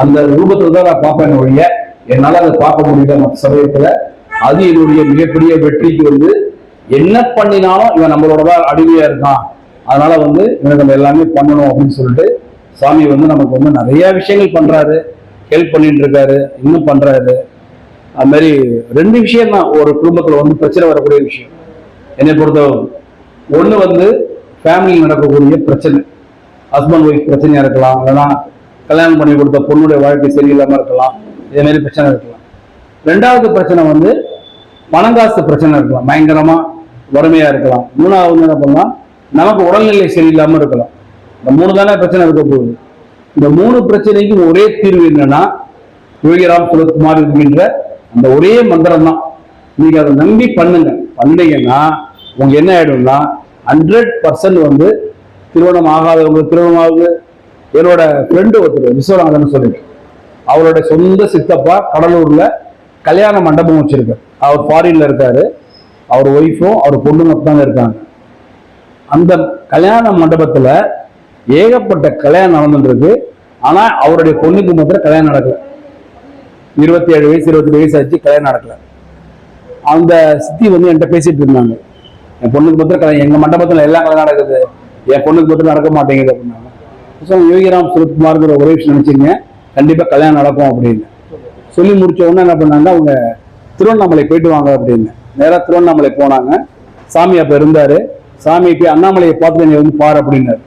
அந்த ரூபத்துல தான் நான் பார்ப்பேன் ஒழிய என்னால் அதை பார்க்க முடியல மற்ற சமயத்துல. அது என்னுடைய மிகப்பெரிய வெற்றிக்கு வந்து என்ன பண்ணினாலும் இவன் நம்மளோட தான் அடிமையா இருக்கான் அதனால வந்து இவனுக்கு நம்ம எல்லாமே பண்ணணும் அப்படின்னு சொல்லிட்டு சாமி வந்து நமக்கு வந்து நிறைய விஷயங்கள் பண்றாரு. ஹெல்ப் பண்ணிட்டு இருக்காரு. இன்னும் பண்றாரு. அது மாதிரி ரெண்டு விஷயம் தான். ஒரு குடும்பத்துல வந்து பிரச்சனை வரக்கூடிய விஷயம். என்னை பொறுத்தவரை ஒண்ணு வந்து ஃபேமிலியில் நடக்கக்கூடிய பிரச்சனை. ஹஸ்பண்ட் ஒய்ஃப் பிரச்சனையா இருக்கலாம். இல்லைன்னா கல்யாணம் பண்ணி கொடுத்த பொண்ணுடைய வாழ்க்கை சரியில்லாம இருக்கலாம். இதே மாதிரி பிரச்சனை இருக்கலாம். ரெண்டாவது பிரச்சனை வந்து பணங்காசு பிரச்சனை இருக்கலாம் பயங்கரமா வறுமையா இருக்கலாம். மூணாவது என்ன பண்ணலாம்? நமக்கு உடல்நிலை சரியில்லாம இருக்கலாம். இந்த மூணு தானே பிரச்சனை இருக்க போகுது. இந்த மூணு பிரச்சனைக்கும் ஒரே தீர்வு என்னன்னா யோகிராம் குலகுமார் இருக்கின்ற அந்த ஒரே மந்திரம் தான் நீங்க அதை நம்பி பண்ணுங்க. பண்ணீங்கன்னா உங்க என்ன ஆயிடும்னா ஹண்ட்ரட் பர்சன்ட் வந்து திருமணம் ஆகாதவங்க திருமணம் ஆகுது. என்னோட ஃப்ரெண்டு ஒருத்தர் விஸ்வநாதன் சொல்லிட்டு அவரோட சொந்த சித்தப்பா கடலூர்ல கல்யாண மண்டபம் வச்சிருக்காரு அவர் ஃபாரின்ல இருக்காரு. அவர் ஒய்ஃபும் அவர் பொண்ணுங்க தான் இருக்காங்க. அந்த கல்யாண மண்டபத்துல ஏகப்பட்ட கல்யாணம் நடந்துட்டு ஆனா அவருடைய பொண்ணுக்கு மாத்திரம் கல்யாணம் நடக்கல. இருபத்தி ஏழு வயசு இருபத்தி வயசு ஆச்சு கல்யாணம் நடக்கல. அந்த சித்தி வந்து என்கிட்ட பேசிட்டு இருந்தாங்க. என் பொண்ணுக்கு மாத்திரம் கல்யாணம் எங்க மண்டபத்துல எல்லாம் கல்யாணம் நடக்குது. என் பொண்ணுக்கு மாத்திரம் நடக்க மாட்டேங்குது அப்படின்னாங்க. யோகிராம் சுரத்குமார்ங்கிற ஒரே விஷயம் நினைச்சீங்க கண்டிப்பா கல்யாணம் நடக்கும் அப்படின்னு. சொல்லி முடிச்ச உடனே என்ன பண்ணாங்க? அவங்க திருவண்ணாமலை போயிட்டு வாங்க அப்படின்னு. நேராக திருவண்ணாமலை போனாங்க. சாமி அப்போ இருந்தார். சாமி போய் அண்ணாமலையை பார்த்துட்டு நீ வந்து பாரு அப்படின்னாரு.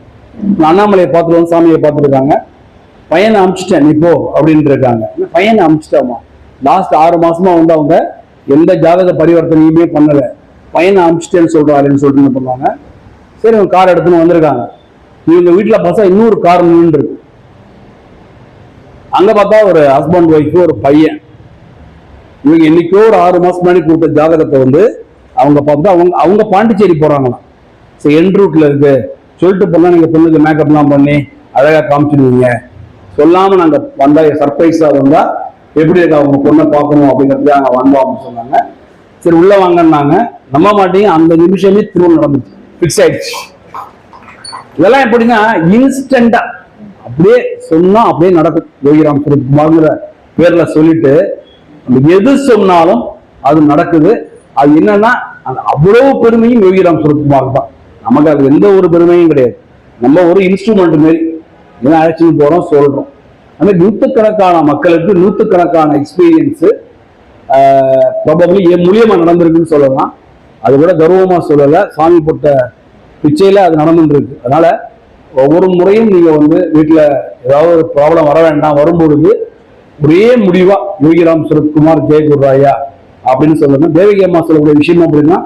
அண்ணாமலையை பார்த்துட்டு வந்து சாமியை பார்த்துருக்காங்க பையனை அனுப்பிச்சிட்டேன் நீ போ அப்படின்ட்டு இருக்காங்க. பையனை அனுப்பிச்சிட்டாமா லாஸ்ட் ஆறு மாசமா வந்து அவங்க எந்த ஜாதக பரிவர்த்தனையுமே பண்ணல. பையனை அனுப்பிச்சிட்டேன்னு சொல்றாருன்னு சொல்லிட்டு என்ன பண்ணுவாங்க? சரி அவங்க கார் எடுத்துன்னு வந்திருக்காங்க. இவங்க வீட்டில் பார்த்தா இன்னொரு கார் நின்று அங்க பார்த்தா ஒரு ஹஸ்பண்ட் ஒய்ஃபு ஒரு பையன். இவங்க என்னைக்கோ ஒரு ஆறு மாசம் முன்னாடி கொடுத்த ஜாதகத்தை வந்து அவங்க பார்த்தா அவங்க அவங்க பாண்டிச்சேரி போறாங்களாம். சரி என் ரூட்ல இருக்கு. சொல்லிட்டு போனா நீங்க பொண்ணுக்கு மேக்கப்லாம் பண்ணி அழகா காமிச்சிடுவீங்க. சொல்லாம நாங்க வந்தா சர்ப்ரைஸா வந்தா எப்படி இருக்கு அவங்க பொண்ணை பார்க்கணும் அப்படிங்கிறது அங்க வந்தோம் அப்படின்னு சொன்னாங்க. சரி உள்ள வாங்கன்னாங்க. நம்ப மாட்டீங்க அந்த நிமிஷமே திருமணம் நடந்துச்சு. ஃபிக்ஸ் ஆயிடுச்சு. இதெல்லாம் எப்படின்னா இன்ஸ்டண்டா அப்படியே சொன்னா அப்படியே நடக்கும் யோகிராம் சுரத்குமார்ங்கிற பேர்ல சொல்லிட்டு எது சொன்னாலும் அது நடக்குது. அது என்னன்னா அந்த அவ்வளவு பெருமையும் யோகிராம் சுரத்குமார் தான். நமக்கு அது எந்த ஒரு பெருமையும் கிடையாது. நம்ம ஒரு இன்ஸ்ட்ருமெண்ட் மாரி ஏன்னா அழைச்சிட்டு போறோம் சொல்றோம். அந்த மாதிரி நூற்றுக்கணக்கான மக்களுக்கு நூற்றுக்கணக்கான எக்ஸ்பீரியன்ஸு ப்ராபப்ளி என் மூலியமா நடந்திருக்குன்னு சொல்லலாம். அது கூட கர்வமா சொல்லலை. சாமி போட்ட பிச்சையில அது நடந்துட்டு இருக்கு. அதனால ஒவ்வொரு முறையும் நீங்க வந்து வீட்டுல ஏதாவது ஒரு ப்ராப்ளம் வர வேண்டாம் வரும்பொழுது ஒரே முடிவா யோகிராம் சுரத்குமார் ஜெயகுர்ராயா அப்படின்னு சொல்லுங்க தேவகி அம்மா சொல்லக்கூடிய விஷயம் அப்படின்னா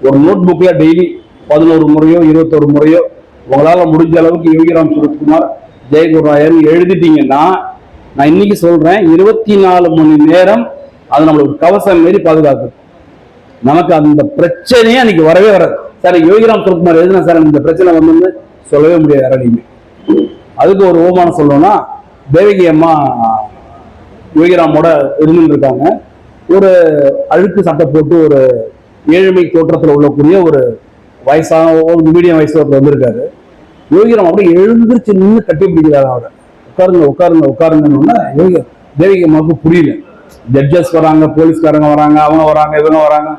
ஒரு நோட் புக்ல டெய்லி பதினோரு முறையோ இருபத்தோரு முறையோ உங்களால முடிஞ்ச அளவுக்கு யோகிராம் சுரத்குமார் ஜெயகுர்ராயன்னு எழுதிட்டீங்கன்னா நான் இன்னைக்கு சொல்றேன் இருபத்தி நாலு மணி நேரம் அது நம்மளுக்கு கவசம் மாரி பாதுகாக்கும். நமக்கு அந்த பிரச்சனையே அன்னைக்கு வரவே வராது. சார் யோகிராம் சுரத்குமார் எழுதுனா சார் இந்த பிரச்சனை வந்து சொல்லவே முடியாது யாராலையுமே. அதுக்கு ஒரு ஓமானம் சொல்லணும்னா தேவகி அம்மா யோகிராமோட இருந்துட்டு இருக்காங்க ஒரு அழுக்கு சட்டை போட்டு ஒரு ஏழ்மை தோற்றத்தில் உள்ளக்கூடிய ஒரு வயசான ஒரு மீடியம் வயசு ஒருத்தர் வந்திருக்காரு. யோகிராம் அப்படியே எழுந்திருச்சு நின்று கட்டி பிடிக்கிறாரு அவரை. உட்காருங்க உட்காருங்க உட்காருங்கன்னா யோகி தேவகி அம்மாவுக்கு புரியல. ஜட்ஜஸ் வராங்க போலீஸ்காரங்க வராங்க அவங்க வராங்க இவங்க வராங்க.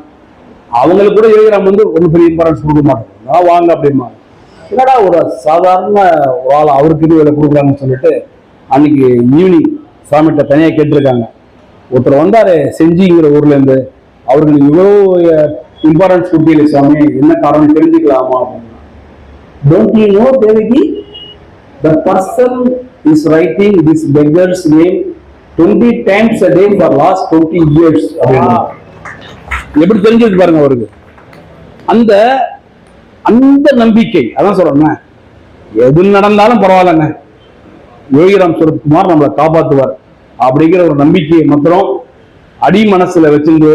அவங்களுக்கு கூட யோகிராம் வந்து ஒன்றும் பெரிய இம்பார்ட்டன்ஸ் கொடுக்க மாட்டாங்க நான் வாங்க அப்படிமா என்னடா ஒரு சாதாரண ஒரு ஆள் அவருக்கு இது வேலை கொடுக்குறாங்கன்னு சொல்லிட்டு அன்னைக்கு ஈவினிங் சாமிகிட்ட தனியாக கேட்டிருக்காங்க. ஒருத்தர் வந்தாரு செஞ்சிங்கிற ஊர்ல இருந்து. அவருக்கு இவ்வளோ இம்பார்ட்டன்ஸ் கொடுத்தீங்க சாமி என்ன காரணம் தெரிஞ்சுக்கலாமா அப்படின்னு don't you know Devaki? The person is writing this beggar's name twenty times a day for last twenty years அப்படின்னு. எப்படி தெரிஞ்சது பாருங்க அவருக்கு? அந்த அந்த நம்பிக்கை அதான் சொல்றேன் எது நடந்தாலும் பரவாயில்லங்க. யோகிராம் சுரத்குமார் நம்மளை காப்பாற்றுவார் அப்படிங்கிற ஒரு நம்பிக்கையை மாத்திரம் அடி மனசுல வச்சிருந்து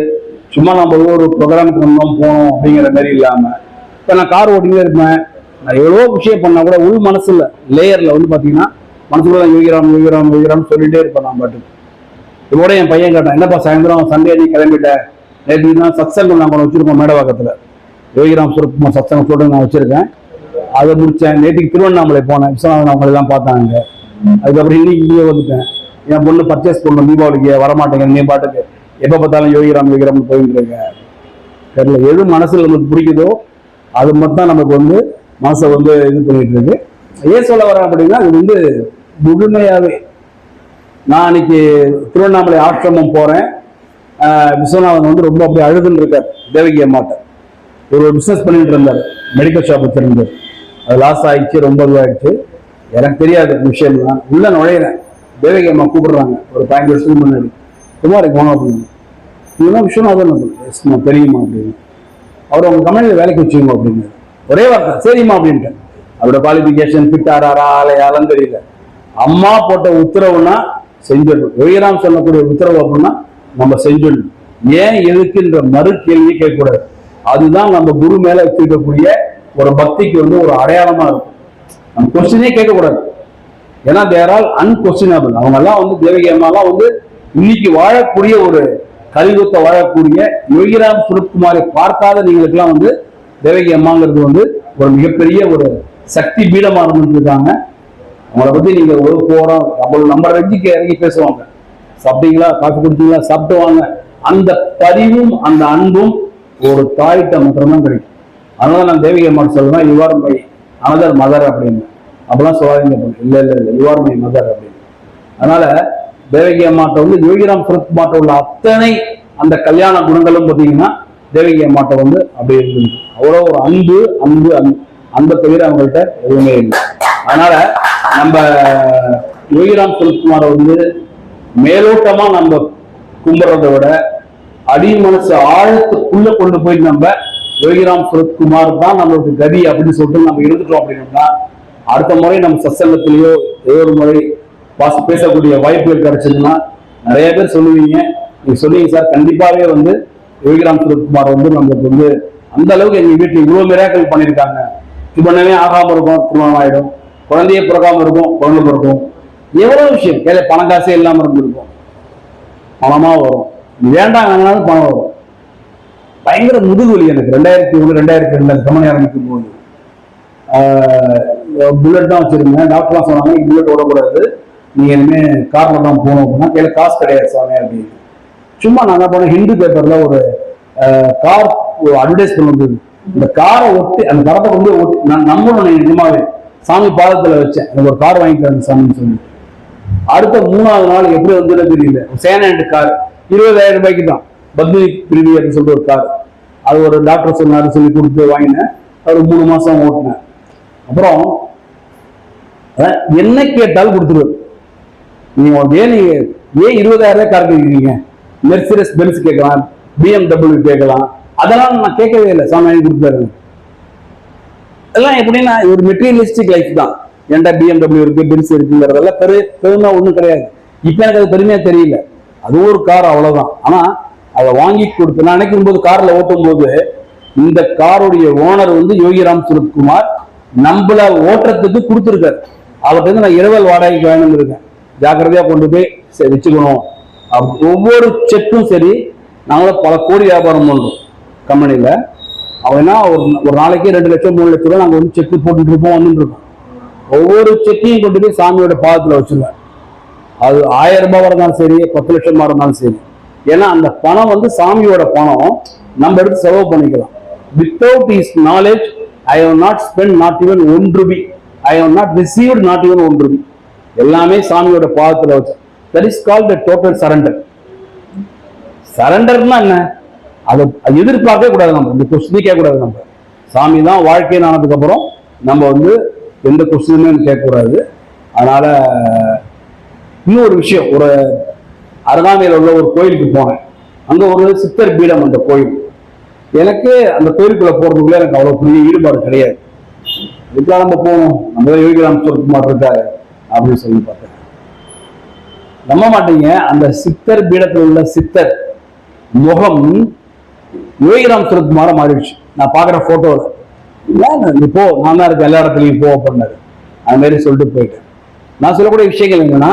சும்மா நம்ம ஒரு ப்ரோக்ராமுக்கு வந்தோம் போனோம் அப்படிங்கிற மாதிரி இல்லாம. இப்ப நான் கார் ஓட்டிகிட்டே இருப்பேன். நான் எவ்வளோ விஷயம் பண்ணா கூட உள் மனசுல லேயர்ல வந்து பாத்தீங்கன்னா மனசுக்குள்ள தான் யோகிராம் யோகிராம் யோகிராம் சொல்லிட்டே இருப்பேன் நான் பாட்டு இதோட என் பையன் கேட்டான் என்னப்பா சாயந்தரம் சண்டே நீ கிளம்பிட்ட? நேற்று தான் சத்சங்கம் நாங்கள் வச்சிருக்கோம் மேடவாக்கத்தில் யோகிராம் சுரத்குமார் சத்சங்கம் சொல்றது நான் வச்சிருக்கேன். அதை முடிச்சேன். நேற்றுக்கு திருவண்ணாமலை போனேன். விஸ்வநாதன் அவங்களை எல்லாம் பார்த்தாங்க அதுக்கப்புறம் இன்னைக்கு இங்கே வந்துட்டேன். என் பொண்ணு பர்ச்சேஸ் பண்ணணும். தீபாவளிக்கு வரமாட்டேங்க. நீ பாட்டுக்கு எப்போ பார்த்தாலும் யோகிராம் யோகிராம் போயிட்டு இருக்கேன். தெரியல எது மனசுல நமக்கு பிடிக்குதோ அது மட்டும் தான் நமக்கு வந்து மனசை வந்து இது பண்ணிட்டு இருக்கு. ஏன் சொல்ல வரேன் அப்படின்னா இது வந்து முழுமையாகவே நான் அன்னைக்கு திருவண்ணாமலை ஆசிரமம் போறேன். விஸ்வநாதன் வந்து ரொம்ப அப்படியே அழுதுன்னு இருக்கார். தேவகி அம்மாட்ட. ஒரு பிசினஸ் பண்ணிட்டு இருந்தார். மெடிக்கல் ஷாப் வச்சிருந்து. அது லாஸ் ஆயிடுச்சு ரொம்ப இதுவாயிடுச்சு. எனக்கு தெரியாது விஷயம் விஷயம்லாம். உள்ள நுழையிறேன் தேவகி அம்மா கூப்பிடுறாங்க. ஒரு பதினஞ்சு வருஷத்துக்கு முன்னாடி. குமார் போனோம் அப்படின்னு. இதெல்லாம் விஷயம் எஸ்மா தெரியுமா அப்படின்னு. அவர் அவங்க கம்பெனியில் வேலைக்கு வச்சுக்கோங்க அப்படின்னு. ஒரே வார்த்தை சரிம்மா அப்படின்ட்டு. அவரோட குவாலிஃபிகேஷன் ஃபிட் ஆறாரா ஆலையாலும் தெரியல. அம்மா போட்ட உத்தரவுனா செஞ்சிடணும். யோகிராம் சொல்லக்கூடிய உத்தரவு அப்படின்னா நம்ம செஞ்சிடணும். ஏன் எதுக்குன்ற மறு கேள்வி கேட்கக்கூடாது. அதுதான் நம்ம குரு மேல வச்சிருக்கக்கூடிய ஒரு பக்திக்கு வந்து ஒரு அடையாளமா இருக்கும். நம்ம கொஸ்டினே கேட்கக்கூடாது. ஏன்னா தேர் ஆல் அன்கொஸ்டினபிள் அவங்க எல்லாம் வந்து தேவகி அம்மாலாம் வந்து இன்னைக்கு வாழக்கூடிய ஒரு கலியுகத்தை வாழக்கூடிய யோகிராம் சுரத்குமாரை பார்க்காத நீங்களுக்கெல்லாம் வந்து தேவகி அம்மாங்கிறது வந்து ஒரு மிகப்பெரிய ஒரு சக்தி பீடமா இருந்துருக்காங்க அவங்கள பத்தி நீங்க ஒரு போறோம். நம்ம நம்ம ரெஞ்சிக்கு இறங்கி பேசுவாங்க. சாப்பிட்டீங்களா? காஃபி குடிச்சீங்களா? சாப்பிட்டு வாங்க. அந்த பதிவும் அந்த அன்பும் ஒரு தாய்கிட்ட மட்டும்தான் கிடைக்கும் அதனால நான் தேவகி அம்மா சொல்லுவேன் யுவர் மை அனதர் மதர் அப்படின்னு. அப்பெல்லாம் சொல்லாதீங்க பொண்ணு. இல்ல இல்ல இல்ல யுவர் மை மதர் அப்படின்னு. அதனால தேவகி அம்மாட்ட வந்து யோகிராம் சுரத்குமார்ட்ட உள்ள அத்தனை அந்த கல்யாண குணங்களும் பார்த்தீங்கன்னா தேவகி அம்மாட்ட வந்து அப்படி இருந்தது அவ்வளோ ஒரு அன்பு அன்பு அன்பு அன்பை தவிர அவங்கள்ட்ட எதுவுமே இல்லை. அதனால நம்ம யோகிராம் சுரத்குமாரை வந்து மேலோட்டமா நம்ம கும்பிடுறதை விட அடி மனசு ஆழத்துக்குள்ள கொண்டு போய் நம்ம யோகிராம் சுரத்குமார் தான் நம்மளுக்கு கதி அப்படின்னு சொல்லிட்டு நம்ம இருந்துட்டோம் அப்படின்னா அடுத்த முறை நம்ம சசங்கத்திலேயோ ஏதோ ஒரு முறை பாஸ் பேசக்கூடிய வாய்ப்புகள் கிடைச்சதுன்னா நிறைய பேர் சொல்லுவீங்க. நீங்க சொன்னீங்க சார். கண்டிப்பாவே வந்து யோகிராம் சுரத்குமார் வந்து நம்மளுக்கு வந்து அந்த அளவுக்கு எங்க வீட்டுல இவ்வளவு மிராக்கள் பண்ணியிருக்காங்க திருமணமே ஆகாம இருக்கும் திருமணம் ஆயிடும். குழந்தையே பிறக்காம இருக்கும் குழந்தை பிறக்கும். எவ்வளவு விஷயம். கையில பணம் காசே இல்லாம இருந்திருக்கும். பணமா வரும். வேண்டாம் வேணாலும் பணம் வரும்? பயங்கர முதுகுவலி எனக்கு. ரெண்டாயிரத்தி ஒன்று ரெண்டாயிரத்தி ரெண்டு அந்த கம்பெனி ஆரம்பிக்கும் போது புல்லட் தான் வச்சிருந்தேன். டாக்டர்லாம் சொன்னாங்க புல்லட் ஓடக்கூடாது. நீங்க இனிமே கார்ல தான் போகணும். அப்படின்னா கையில காசு கிடையாது சாமி அப்படின்னு சும்மா நான் என்ன பண்ணேன் ஹிந்து பேப்பர்ல ஒரு கார் ஒரு அட்வர்டைஸ்மெண்ட் வந்தது. இந்த காரை ஒட்டி அந்த படத்தை வந்து ஒட்டி நான் நம்பணும் நிஜமாவே. சாமி பாதத்துல வச்சேன். எனக்கு ஒரு கார் வாங்கிக்கிறேன் சாமின்னு சொல்லி அடுத்த மூணாவது நாள் எப்படி வந்ததுன்னு தெரியல. சேனண்ட் கார் இருபதாயிரம் ரூபாய்க்கு தான். பத்மினி பிரிவியர்னு சொல்லிட்டு ஒரு கார் அது ஒரு டாக்டர் சொன்னாரு சொல்லி கொடுத்து வாங்கினேன். ஒரு மூணு மாசம் ஓட்டினேன். அப்புறம் என்ன கேட்டாலும் கொடுத்துருவாரு நீங்க ஏன் நீங்க ஏன் இருபதாயிரம் ரூபாய் கார் கேட்குறீங்க? மெர்சிடஸ் பென்ஸ் கேட்கலாம் பிஎம்டபிள்யூ கேட்கலாம். அதெல்லாம் நான் கேட்கவே இல்லை. சாமி கொடுத்தாரு எல்லாம் எப்படின்னா ஒரு மெட்டீரியலிஸ்டிக் லைஃப் தான். என்கிட்ட பிஎம்டபிள்யூ இருக்கு பென்ஸ் இருக்குங்கிறதெல்லாம் பெரு பெருமை ஒன்றும் கிடையாது. இப்போ எனக்கு அது பெருமையாக தெரியல. அது ஒரு கார் அவ்வளவுதான். ஆனா அதை வாங்கி கொடுத்து நான் நினைக்கும் போது கார்ல ஓட்டும் போது இந்த காருடைய ஓனர் வந்து யோகிராம் சுரத்குமார் நம்மள ஓட்டுறதுக்கு கொடுத்துருக்காரு. அவர்கிட்ட இருந்து நான் இரவல் வாடகைக்கு வாங்கிட்டு இருக்கேன் ஜாக்கிரதையா கொண்டு போய் சரி, வச்சுக்கணும். ஒவ்வொரு செக்கும் சரி நாங்களும் பல கோடி வியாபாரம் பண்றோம் கம்பெனியில அவனா ஒரு ஒரு நாளைக்கு ரெண்டு லட்சம் மூணு லட்சம் ரூபாய் நாங்கள் வந்து செக்கு போட்டுட்டு இருப்போம் வந்துட்டு இருக்கோம். ஒவ்வொரு செக்கையும் கொண்டு போய் சாமியோட பாதத்துல வச்சிருவேன் அது ஆயிரம் ரூபாய் இருந்தாலும் சரி பத்து லட்சமா இருந்தாலும் சரி. ஏன்னா அந்த பணம் வந்து சாமியோட பணம். நம்ம எடுத்து செலவு பண்ணிக்கலாம். Without his knowledge I have not spent not even one rupee I have not received not even one rupee எல்லாமே சாமியோட பாதத்தில் வச்சு. That is call the total surrender சரண்டர்னா என்ன? அதை அது எதிர்பார்க்கவே கூடாது நம்ம. இந்த கொஸ்டினே கேட்கக்கூடாது நம்ம. சாமி தான் வாழ்க்கைன்னு ஆனதுக்கப்புறம் நம்ம வந்து எந்த கொஸ்டினுமே கேட்கக்கூடாது. அதனால இன்னொரு ஒரு விஷயம் ஒரு அருகாமையில் உள்ள ஒரு கோயிலுக்கு போனேன். அங்க ஒரு சித்தர் பீடம் அந்த கோயில். எனக்கு அந்த கோயிலுக்குள்ள போறதுக்குள்ள எனக்கு அவ்வளவு பெரிய ஈடுபாடு கிடையாது. இதுக்கெல்லாம் நம்ம போகணும்? நம்ம தான் யோகிராம் சுரத்குமார் இருக்காரு அப்படின்னு சொல்லி பார்த்தேன். நம்ப மாட்டீங்க அந்த சித்தர் பீடத்தில் உள்ள சித்தர் முகம் யோகிராம் சுரத்குமார மாறிடுச்சு. நான் பார்க்குற ஃபோட்டோவில் இல்லை நீ போ நான் தான் இருக்க எல்லா இடத்துலையும் போ அப்படின்னாரு. அது மாதிரி சொல்லிட்டு போயிட்டேன். நான் சொல்லக்கூடிய விஷயங்கள் என்னன்னா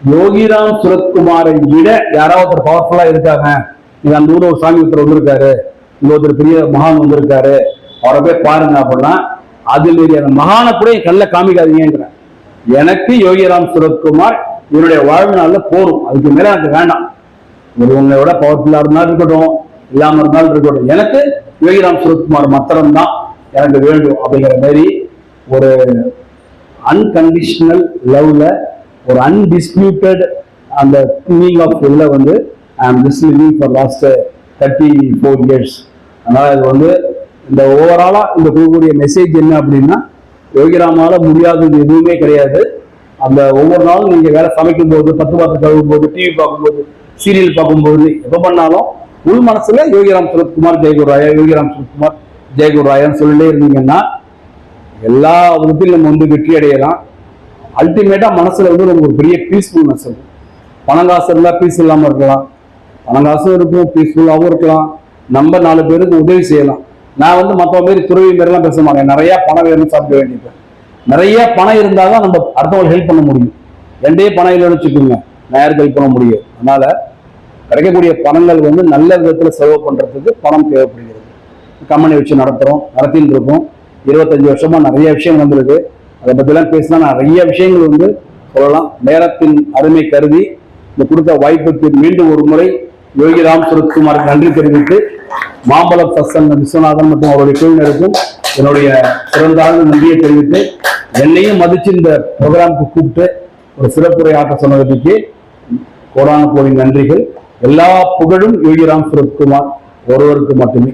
யோகிராம் சுரத்குமாரை விட யாராவது ஒருத்தர் பவர்ஃபுல்லா இருக்காங்க. நீங்க அந்த ஊர்ல ஒரு சாமி ஒருத்தர் வந்திருக்காரு. இங்க ஒருத்தர் பெரிய மகான் வந்திருக்காரு. அவரை போய் பாருங்க அப்படின்னா அதில் அந்த மகானை கூட என் கல்ல காமிக்காதீங்கிறேன் எனக்கு யோகிராம் சுரத்குமார் என்னுடைய வாழ்நாள்ல போரும் அதுக்கு மேல எனக்கு வேண்டாம். ஒரு உங்களோட பவர்ஃபுல்லா இருந்தாலும் இருக்கட்டும் இல்லாம இருந்தாலும் இருக்கட்டும். எனக்கு யோகிராம் சுரத்குமார் மாத்திரம்தான் எனக்கு வேண்டும் அப்படிங்கிற மாதிரி ஒரு அன்கண்டிஷனல் லவ்ல ஒரு அன்டிஸ்பியூட்டட் அந்த ஃபீலிங் ஆஃப் உள்ள வந்து I am this living for last thirty four years அதனால் இது வந்து இந்த ஓவராலாக இந்த கொடுக்கக்கூடிய மெசேஜ் என்ன அப்படின்னா யோகிராமால முடியாதது எதுவுமே கிடையாது. அந்த ஒவ்வொரு நாளும் நீங்கள் வேலை சமைக்கும் போது பத்து பாத்து கழுவும் போது டிவி பார்க்கும்போது சீரியல் பார்க்கும்போது எப்போ பண்ணாலும் உள் மனசுல யோகிராம் சுரத்குமார் ஜெயகுரு ராயா யோகிராம் சுரத்குமார் ஜெயகுரு ராயான்னு சொல்லிட்டே இருந்தீங்கன்னா எல்லா விதத்திலும் நம்ம வந்து வெற்றி அடையலாம். அல்டிமேட்டா மனசுல வந்து நமக்கு ஒரு பெரிய பீஸ்ஃபுல்னஸ் இருக்கும். பணம் காசு இருந்தால் பீஸ் இல்லாமல் இருக்கலாம். பணம் காசும் இருக்கும் பீஸ்ஃபுல்லாகவும் இருக்கலாம். நம்ம நாலு பேருக்கு உதவி செய்யலாம். நான் வந்து மற்ற மாரி துறவி மாரிலாம் பேச மாட்டேன். நிறைய பணம் வேணும்னு சாப்பிட வேண்டியது. நிறைய பணம் இருந்தால் தான் நம்ம அடுத்தவங்களுக்கு ஹெல்ப் பண்ண முடியும். ரெண்டே பணம் இல்லைன்னு வச்சுக்கோங்க. நான் யாருக்கு ஹெல்ப் பண்ண முடியும்? அதனால கிடைக்கக்கூடிய பணங்கள் வந்து நல்ல விதத்தில் செலவு பண்ணுறதுக்கு பணம் தேவைப்படுகிறது. கம்பெனி வச்சு நடத்துகிறோம் நடத்தின்னு இருக்கோம். இருபத்தஞ்சு வருஷமா நிறைய விஷயம் வந்திருக்கு அதை பற்றிலாம் பேசினா நிறைய விஷயங்கள் வந்து சொல்லலாம். நேரத்தின் அருமை கருதி இந்த கொடுத்த வாய்ப்புக்கு மீண்டும் ஒரு முறை யோகிராம் சுரத்குமாருக்கு நன்றி தெரிவித்து மாம்பழம் சசங்க விஸ்வநாதன் மற்றும் அவருடைய குழுவினருக்கும் என்னுடைய சிறந்தாழ்ந்த நன்றியை தெரிவித்து என்னையும் மதிச்சு இந்த ப்ரோக்ராமுக்கு கூப்பிட்டு ஒரு சிறப்புரை ஆட்ட சொன்னதற்கு கோடான கோடி நன்றிகள். எல்லா புகழும் யோகிராம் சுரத்குமார் ஒருவருக்கு மட்டுமே.